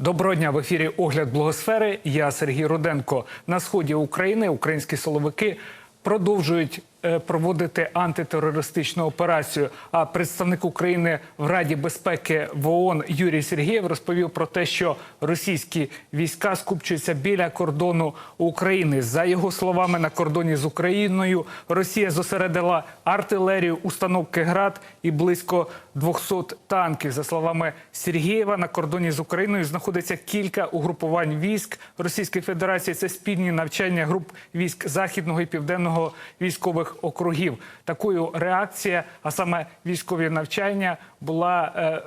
Доброго дня в ефірі Огляд Блогосфери. Я Сергій Руденко. На сході України українські силовики продовжують проводити антитерористичну операцію. А представник України в Раді безпеки в ООН Юрій Сергієв розповів про те, що російські війська скупчуються біля кордону України. За його словами, на кордоні з Україною Росія зосередила артилерію, установки ГРАД і близько 200 танків. За словами Сергієва, на кордоні з Україною знаходиться кілька угрупувань військ Російської Федерації. Це спільні навчання груп військ західного і південного військових округів. Такою реакція, а саме військові навчання, була. е,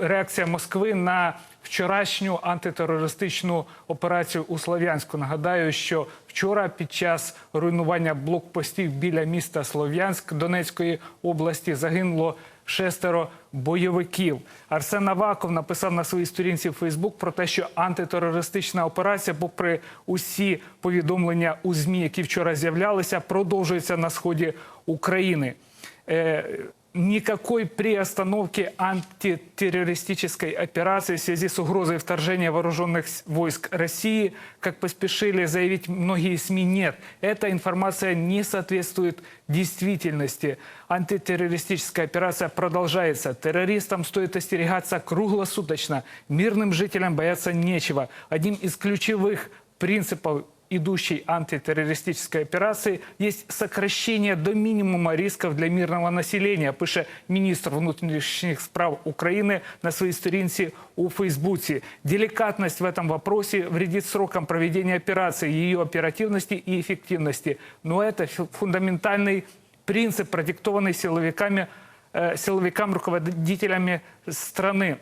реакція Москви на вчорашню антитерористичну операцію у Слов'янську. Нагадаю, що вчора під час руйнування блокпостів біля міста Слов'янськ Донецької області загинуло шестеро бойовиків. Арсен Аваков написав на своїй сторінці в Фейсбук про те, що антитерористична операція, попри усі повідомлення у ЗМІ, які вчора з'являлися, продовжується на сході України. Никакой приостановки антитеррористической операции в связи с угрозой вторжения вооруженных войск России, как поспешили заявить многие СМИ, нет. Эта информация не соответствует действительности. Антитеррористическая операция продолжается. Террористам стоит остерегаться круглосуточно. Мирным жителям бояться нечего. Одним из ключевых принципов идущей антитеррористической операции есть сокращение до минимума рисков для мирного населення, пише міністр внутрішніх справ України на своїй сторінці у Фейсбуці. Деликатность в этом вопросе вредит срокам проведения операции, ее оперативности и эффективности. Но это фу- фундаментальный принцип, продиктованный силовиками, э, силовикам, руководителями страны.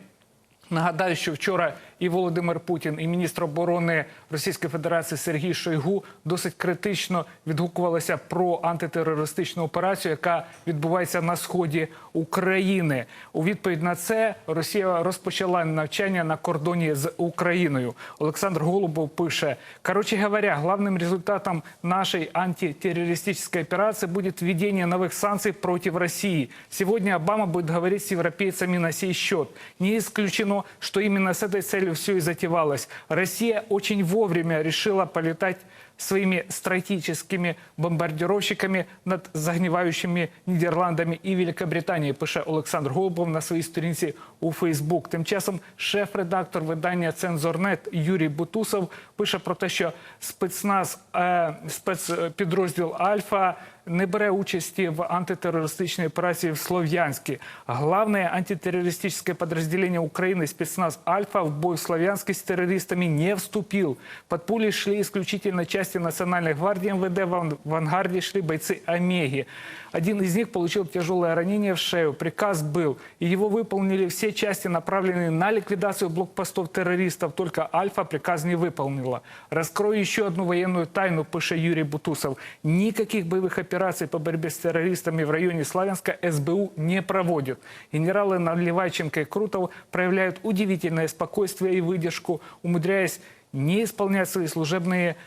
Нагадаю, що вчора і Володимир Путін, і міністр оборони Російської Федерації Сергій Шойгу досить критично відгукувалися про антитерористичну операцію, яка відбувається на сході України. У відповідь на це Росія розпочала навчання на кордоні з Україною. Олександр Голубов пише: короче говоря, главным результатом нашей антитеррористической операции будет введение новых санкций против России. Сегодня Обама будет говорить с европейцами на сей счет. Не исключено, что именно с этой целью все и затевалось. Россия очень вовремя решила полетать своими стратегическими бомбардировщиками над загниваючими Нідерландами і Великобританією, пише Олександр Голубов на своїй сторінці у Фейсбук. Тим часом шеф-редактор видання Цензорнет Юрій Бутусов пише про те, що спецназ е, спецпідрозділ Альфа не бере участі в антитеррористичной операции в Слов'янске. Главное антитеррористическое подразделение Украины, спецназ «Альфа», в бой в Слов'янске с террористами не вступил. Под пули шли исключительно части Национальной гвардии МВД, в ан- в ангарде шли бойцы «Омеги». Один из них получил тяжелое ранение в шею. Приказ был, и его выполнили все части, направленные на ликвидацию блокпостов террористов. Только «Альфа» приказ не выполнила. Раскрою еще одну военную тайну, пише Юрий Бутусов. Никаких боевых операций по борьбе с террористами в районе Славянска СБУ не проводит. Генералы Наливайченко и Крутов проявляют удивительное спокойствие и выдержку, умудряясь не исполнять свои служебные обязанности.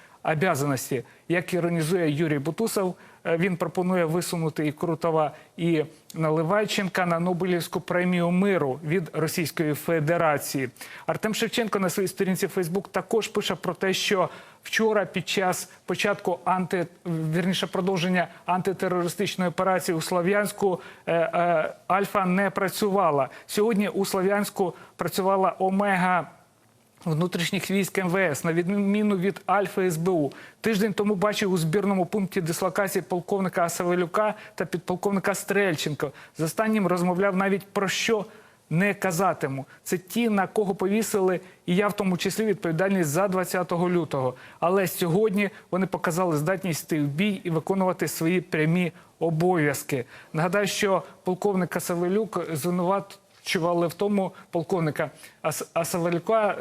як іронізує Юрій Бутусов, е, він пропонує висунути і Крутова, і Наливайченка на Нобелівську премію миру від Російської Федерації. Артем Шевченко на своїй сторінці Фейсбук також пише про те, що вчора під час початку анти вірніше продовження антитерористичної операції у Слов'янську е, е, Альфа не працювала. Сьогодні у Слов'янську працювала Омега внутрішніх військ МВС, на відміну від Альфа СБУ. Тиждень тому бачив у збірному пункті дислокації полковника Савелюка та підполковника Стрельченко. З останнім розмовляв навіть про що не казатиму. Це ті, на кого повісили, і я в тому числі відповідальність за 20 лютого. Але сьогодні вони показали здатність йти в бій і виконувати свої прямі обов'язки. Нагадаю, що полковника Савелюк звинуват звинувачували в тому полковника Ас-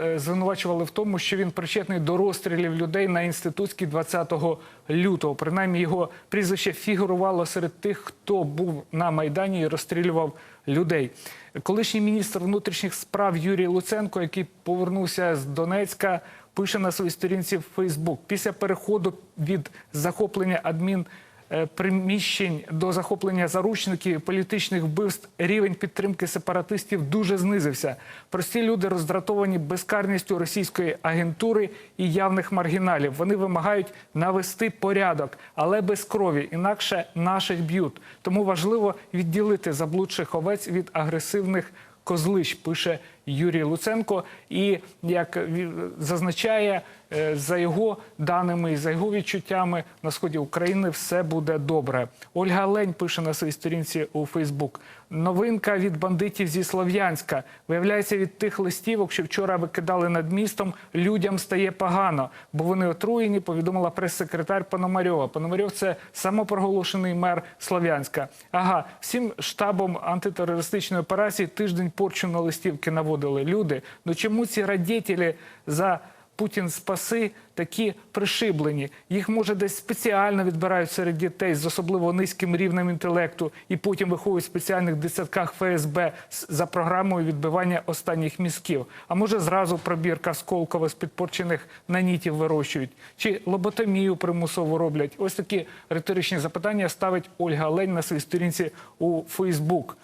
е, звинувачували в тому, що він причетний до розстрілів людей на інститутській 20 лютого. Принаймні його прізвище фігурувало серед тих, хто був на майдані і розстрілював людей. Колишній міністр внутрішніх справ Юрій Луценко, який повернувся з Донецька, пише на своїй сторінці в Фейсбук після переходу від захоплення адмін приміщень до захоплення заручників, політичних вбивств, рівень підтримки сепаратистів дуже знизився. Прості люди роздратовані безкарністю російської агентури і явних маргіналів. Вони вимагають навести порядок, але без крові, інакше наших б'ють. Тому важливо відділити заблудших овець від агресивних козлищ, пише Юрій Луценко. І як зазначає, е, за його даними і за його відчуттями на сході України все буде добре. Ольга Лень пише на своїй сторінці у Фейсбук. Новинка від бандитів зі Слов'янська. Виявляється, від тих листівок, що вчора викидали над містом, людям стає погано, бо вони отруєні, повідомила прес-секретар Пономарьова. Пономарьов це самопроголошений мер Слов'янська. Ага, всім штабом антитерористичної операції тиждень порчу на листівки наводили люди. Ну чому ці радітелі за Путін спаси такі пришиблені. Їх може десь спеціально відбирають серед дітей з особливо низьким рівнем інтелекту, і потім виховують в спеціальних дитсадках ФСБ за програмою відбивання останніх мізків. А може зразу пробірка Сколково з підпорчених нанітів вирощують, чи лоботомію примусово роблять. Ось такі риторичні запитання ставить Ольга Лень на своїй сторінці у Фейсбук.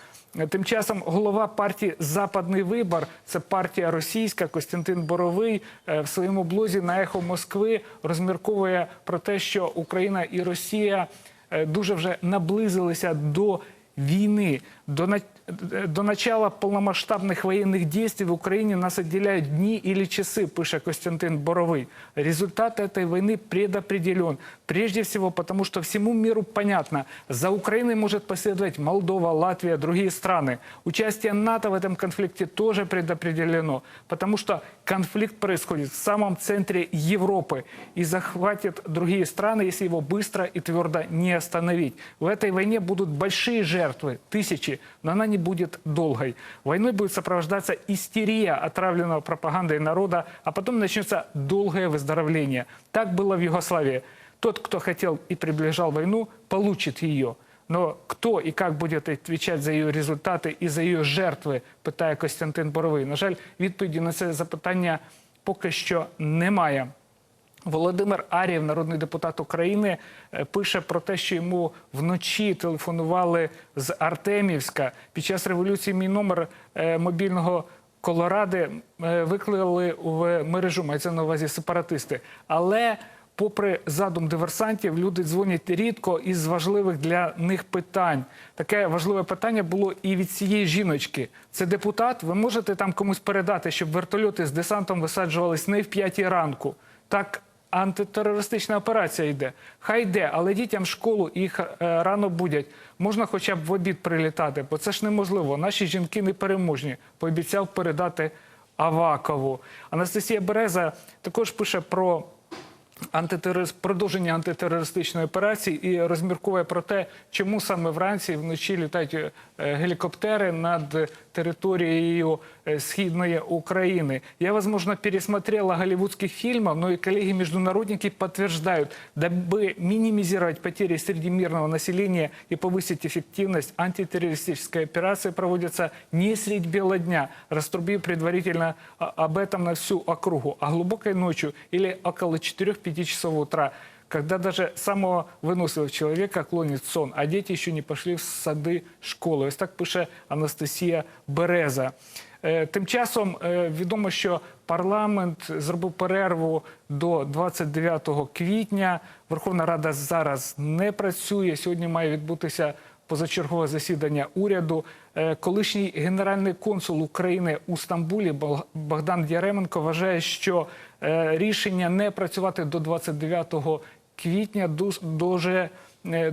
Тим часом голова партії Западний вибор, це партія російська Костянтин Боровий е, в своєму блозі на ехо Москви розмірковує про те, що Україна і Росія е, дуже вже наблизилися до війни. До, до начала полномасштабных военных действий в Украине нас отделяют дни или часы, пише Костянтин Боровый. Результат этой войны предопределен. Прежде всего потому, что всему миру понятно, за Украиной может последовать Молдова, Латвия, другие страны. Участие НАТО в этом конфликте тоже предопределено, потому что конфликт происходит в самом центре Европы и захватит другие страны, если его быстро и твердо не остановить. В этой войне будут большие жертвы, тысячи, но она не будет долгой. Войной будет сопровождаться истерия отравленного пропагандой народа, а потом начнется долгое выздоровление. Так было в Югославии. Тот, кто хотел и приближал войну, получит ее. Но кто и как будет отвечать за її результати і за її жертви, питає Костянтин Боровий. На жаль, відповіді на це запитання поки що немає. Володимир Арієв, народний депутат України, е, пише про те, що йому вночі телефонували з Артемівська. Під час революції мій номер е, мобільного Колоради е, викликали в мережу, мається на увазі сепаратисти. Але попри задум диверсантів, люди дзвонять рідко із важливих для них питань. Таке важливе питання було і від цієї жіночки. Це депутат. Ви можете там комусь передати, щоб вертольоти з десантом висаджувались не в п'ятій ранку. Так антитерористична операція йде. Хай йде, але дітям школу їх е, рано будять. Можна хоча б в обід прилітати, бо це ж неможливо. Наші жінки непереможні. Пообіцяв передати Авакову. Анастасія Береза також пише про антитерорист, продовження антитерористичної операції і розмірковує про те, чому саме вранці і вночі літають е, гелікоптери над територією е, східної України. Я, возможно, пересмотрела голливудских фильмов, но и коллеги-международники подтверждают, дабы минимизировать потери среди мирного населения и повысить эффективность, антитеррористическая операция проводится не средь бела дня, раструбив предварительно а, об этом на всю округу, а глубокой ночью или около 4-5 часов утра, когда даже самого выносливого человека клонит сон, а дети еще не пошли в сады школи. Ось так пише Анастасія Береза. Е, Тим часом е, відомо, що парламент зробив перерву до 29 квітня. Верховна Рада зараз не працює. Сьогодні має відбутися позачергове засідання уряду. Е, Колишній генеральний консул України у Стамбулі Богдан Яременко вважає, що е, рішення не працювати до 29 квітня дуже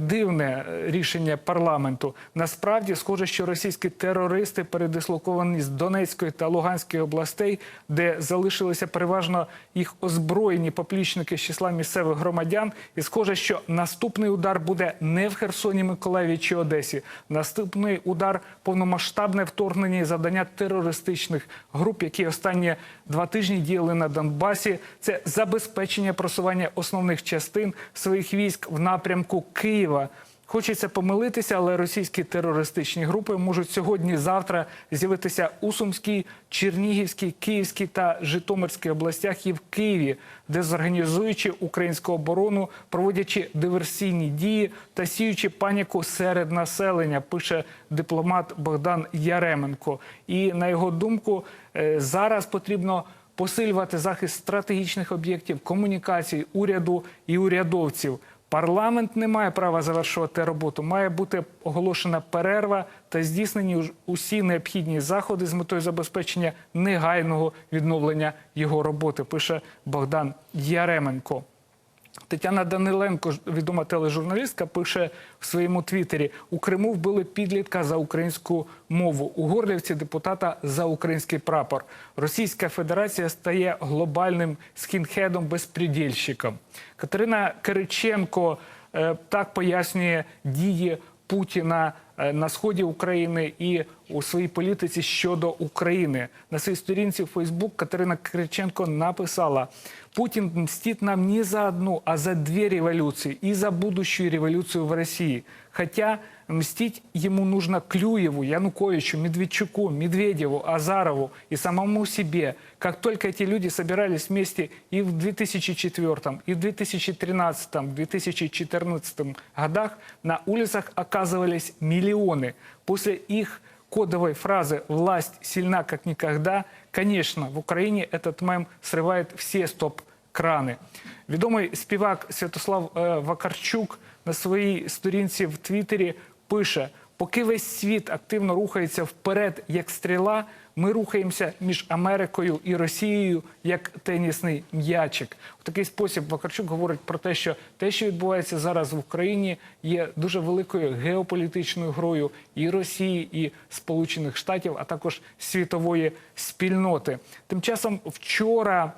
дивне е, рішення парламенту. Насправді схоже, що російські терористи передислоковані з Донецької та Луганської областей, де залишилися переважно їх озброєні поплічники з числа місцевих громадян. І схоже, що наступний удар буде не в Херсоні, Миколаєві чи Одесі. Наступний удар повномасштабне вторгнення і завдання терористичних груп, які останні два тижні діяли на Донбасі. Це забезпечення просування основних частин своїх військ в напрямку Києва. Хочеться помилитися, але російські терористичні групи можуть сьогодні-завтра з'явитися у Сумській, Чернігівській, Київській та Житомирській областях і в Києві, де зорганізуючи українську оборону, проводячи диверсійні дії та сіючи паніку серед населення, пише дипломат Богдан Яременко. І на його думку, е, зараз потрібно посилювати захист стратегічних об'єктів, комунікацій, уряду і урядовців. Парламент не має права завершувати роботу. Має бути оголошена перерва та здійснені усі необхідні заходи з метою забезпечення негайного відновлення його роботи. Пише Богдан Яременко. Тетяна Даниленко, відома тележурналістка, пише в своєму твіттері: у Криму вбили підлітка за українську мову. У Горлівці депутата за український прапор. Російська Федерація стає глобальним скінхедом безпредільщиком Катерина Кириченко е, так пояснює дії Путіна на сході України і у своїй політиці щодо України. На своїй сторінці в Фейсбук Катерина Кириченко написала: Путін мстит нам не за одну, а за две революции и за будущую революцию в России. Хотя мстить ему нужно Клюеву, Януковичу, Медведчуку, Медведеву, Азарову и самому себе. Как только эти люди собирались вместе и в 2004, и в 2013, 2014 годах, на улицах оказывались миллионы. После их кодовой фразы «власть сильна как никогда», конечно, в Украине этот мем срывает все стоп-крани. Відомий співак Святослав е, Вакарчук на своїй сторінці в Твіттері пише: поки весь світ активно рухається вперед, як стріла, ми рухаємося між Америкою і Росією як тенісний м'ячик. У такий спосіб Вакарчук говорить про те, що те, що відбувається зараз в Україні, є дуже великою геополітичною грою і Росії, і Сполучених Штатів, а також світової спільноти. Тим часом вчора.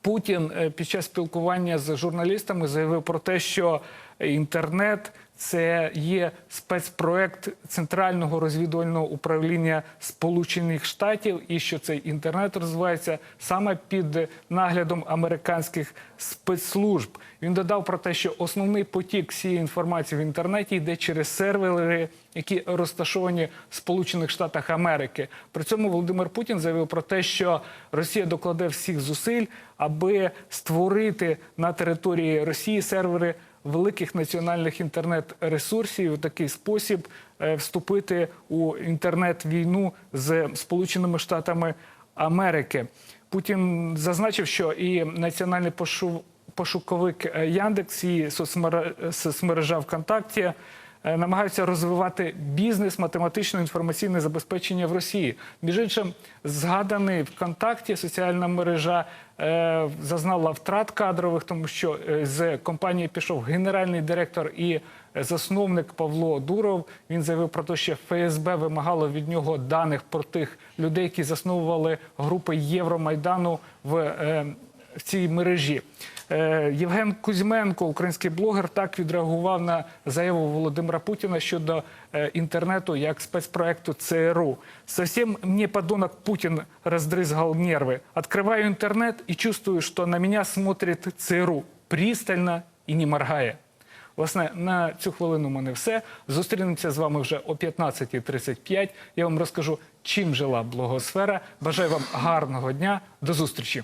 Путін е, під час спілкування з журналістами заявив про те, що інтернет це є спецпроект Центрального розвідувального управління Сполучених Штатів, і що цей інтернет розвивається саме під наглядом американських спецслужб. Він додав про те, що основний потік цієї інформації в інтернеті йде через сервери, які розташовані в Сполучених Штатах Америки. При цьому Володимир Путін заявив про те, що Росія докладе всіх зусиль, аби створити на території Росії сервери великих національних інтернет-ресурсів, в такий спосіб е, вступити у інтернет-війну з Сполученими Штатами Америки. Путін зазначив, що і національний пошу- пошуковик Яндекс і соцмере- соцмережа ВКонтакті намагаються розвивати бізнес математично-інформаційне забезпечення в Росії. Між іншим, згаданий ВКонтакті соціальна мережа е, зазнала втрат кадрових, тому що е, з компанії пішов генеральний директор і засновник Павло Дуров. Він заявив про те, що ФСБ вимагало від нього даних про тих людей, які засновували групи Євромайдану в, е, в цій мережі. Е, Євген Кузьменко, український блогер, так відреагував на заяву Володимира Путіна щодо е, інтернету як спецпроекту ЦРУ. Совсем мне подонок Путин раздрызгал нервы. Открываю интернет и чувствую, что на меня смотрит ЦРУ пристально і не моргає. Власне, на цю хвилину в мене все. Зустрінемося з вами вже о 15.35. Я вам розкажу, чим жила блогосфера. Бажаю вам гарного дня. До зустрічі.